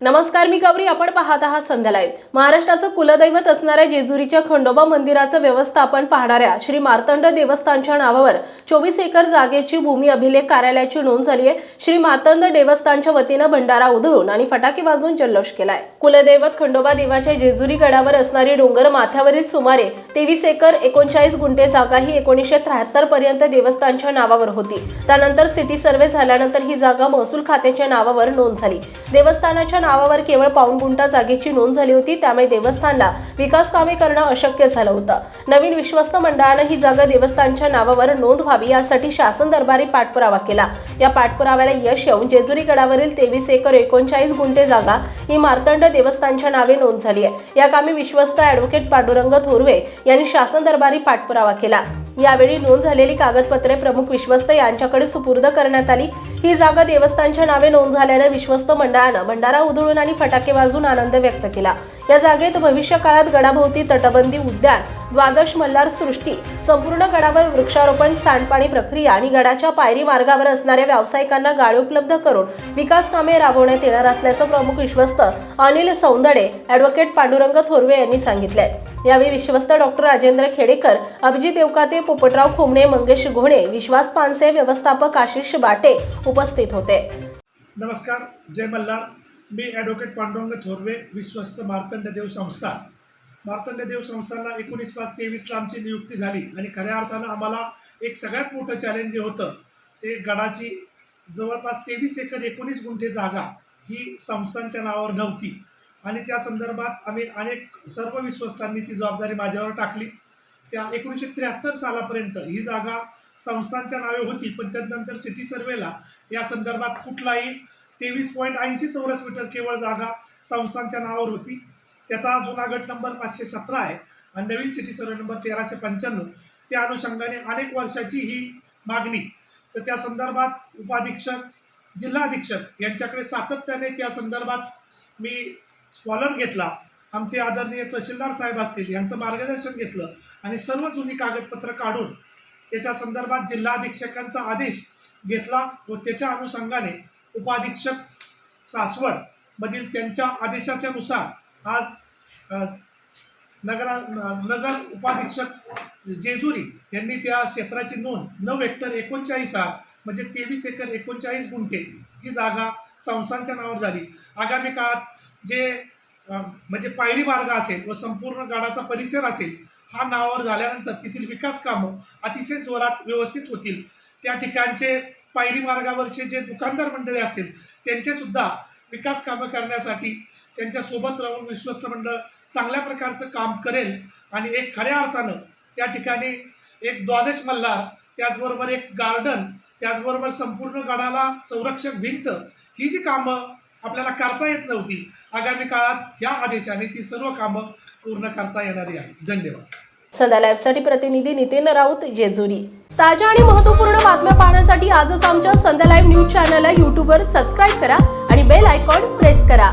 नमस्कार मी गौरी. आपण पाहत आहात संध्या लाईव्ह. महाराष्ट्राचं कुलदैवत असणाऱ्या जेजुरीच्या खंडोबा मंदिराचं व्यवस्थापन पाहणाऱ्या श्री मार्तंड देवस्थानच्या नावावर चोवीस एकर जागेची भूमी अभिलेख कार्यालयाची नोंद झाली आहे. श्री मार्तंड देवस्थानच्या वतीनं भंडारा उधळून आणि फटाके वाजून जल्लोष केलाय. कुलदैवत खंडोबा देवाच्या जेजुरी गडावर असणारी डोंगर माथ्यावरील सुमारे तेवीस एकर एकोणचाळीस गुंठे जागा ही एकोणीसशे त्र्याहत्तर पर्यंत देवस्थानच्या नावावर होती. त्यानंतर सिटी सर्व्हे झाल्यानंतर ही जागा महसूल खात्याच्या नावावर नोंद झाली. देवस्थानाच्या नावावर केवळ पाऊण गुंठा जागेची नोंद झाली होती त्यामुळे देवस्थानला विकास कामे करणं अशक्य झालं होतं. नवीन विश्वस्त मंडळानं ही जागा देवस्थानच्या नावावर नोंद व्हावी यासाठी शासन दरबारी पाठपुरावा केला. या पाठपुराव्याला यश येऊन जेजुरी गडावरील तेवीस एकर एकोणचाळीस गुंठे जागा ही मार्तंड देवस्थानच्या नावे नोंद झाली आहे. या कामी विश्वस्त ॲडव्होकेट पांडुरंग थोरवे यांनी शासन दरबारी पाठपुरावा केला. यावेळी नोंद झालेली कागदपत्रे प्रमुख विश्वस्त यांच्याकडे सुपूर्द करण्यात आली. ही जागा देवस्थानच्या नावे नोंद झाल्यानं विश्वस्त मंडळानं भंडारा उधळून आणि फटाके वाजून आनंद व्यक्त केला. या जागेत भविष्य काळात गडाभोवती तटबंदी उद्यान द्वादश मल्हार सृष्टी संपूर्ण गडावर वृक्षारोपण सांडपाणी प्रक्रिया आणि गडाच्या पायरी मार्गावर असणाऱ्या व्यावसायिकांना गाळे उपलब्ध करून विकास कामे राबवण्यात येणार असल्याचं प्रमुख विश्वस्त अनिल सौंदडे ॲडव्होकेट पांडुरंग थोरवे यांनी सांगितलंय. यावेळी विश्वस्त डॉक्टर राजेंद्र खेडेकर अभिजित देवकाते पोपटराव खोमणे मंगेश घोणे विश्वास पानसे व्यवस्थापक आशिष बाटे उपस्थित होते. नमस्कार जय मल्हार. मी ॲडव्होकेट पांडुरंग थोरवे विश्वस्त मार्तंड देव संस्थान. मार्तंड देव संस्थानला एकोणीस पाच तेवीसला आमची नियुक्ती झाली. आणि खऱ्या अर्थानं आम्हाला एक सगळ्यात मोठं चॅलेंज जे होतं ते गडाची जवळपास तेवीस एकर एकोणीस गुंठे जागा ही संस्थांच्या नावावर नव्हती. आणि त्या संदर्भात आम्ही अनेक सर्व विश्वस्तांनी ती जबाबदारी माझ्यावर टाकली. त्या एकोणीसशे त्र्याहत्तर सालापर्यंत ही जागा संस्थांच्या नावे होती पण त्यानंतर सिटी सर्वेला या संदर्भात कुठलाही तेवीस पॉईंट ऐंशी चौरस मीटर केवळ जागा संस्थांच्या नावावर होती. त्याचा जुना गट नंबर पाचशे सतरा आहे आणि नवीन सिटी सर्वे नंबर तेराशे पंच्याण्णव. त्या अनुषंगाने अनेक वर्षाची ही मागणी. तर त्या संदर्भात उपाधीक्षक जिल्हाधीक्षक यांच्याकडे सातत्याने त्या संदर्भात मी स्कॉलर घेतला. आमचे आदरणीय तहसीलदार साहेब असतील यांचं मार्गदर्शन घेतलं आणि सर्व जुनी कागदपत्र काढून त्याच्या संदर्भात जिल्हाधीक्षकांचा आदेश घेतला व त्याच्या अनुषंगाने उपाधीक्षक सासवड मधील त्यांच्या आदेशाच्या नुसार आज नगर नगरा नगर उपाधीक्षक जेजुरी यांनी त्या क्षेत्राची नोंद नऊ हेक्टर एकोणचाळीस हा म्हणजे तेवीस एकर एकोणचाळीस गुंठे ही जागा संस्थांच्या नावावर झाली. आगामी काळात जे म्हणजे पायरी मार्ग असेल व संपूर्ण गडाचा परिसर असेल हा नावावर झाल्यानंतर तेथील विकास कामं अतिशय जोरात व्यवस्थित होतील. त्या ठिकाणचे पायरी मार्गावरचे जे दुकानदार मंडळी असतील त्यांचे सुद्धा विकास कामं करण्यासाठी त्यांच्यासोबत राहून विश्वस्त मंडळ चांगल्या प्रकारचं काम करेल आणि एक खऱ्या अर्थानं त्या ठिकाणी एक द्वादश मल्हार त्याचबरोबर एक गार्डन त्याचबरोबर संपूर्ण गडाला संरक्षक भिंत ही जी कामं आपल्याला करता येत नव्हती आगामी काळात ह्या आदेशाने ती सर्व कामं पूर्ण करता येणारी आहेत. धन्यवाद. संध्या लाईव्हसाठी प्रतिनिधी नितीन राऊत जेजुरी. ताज्या आणि महत्त्वपूर्ण बातम्या पाहण्यासाठी आजच आमच्या संध्या लाईव्ह न्यूज चॅनलला यूट्यूबवर सबस्क्राईब करा आणि बेल आयकॉन प्रेस करा.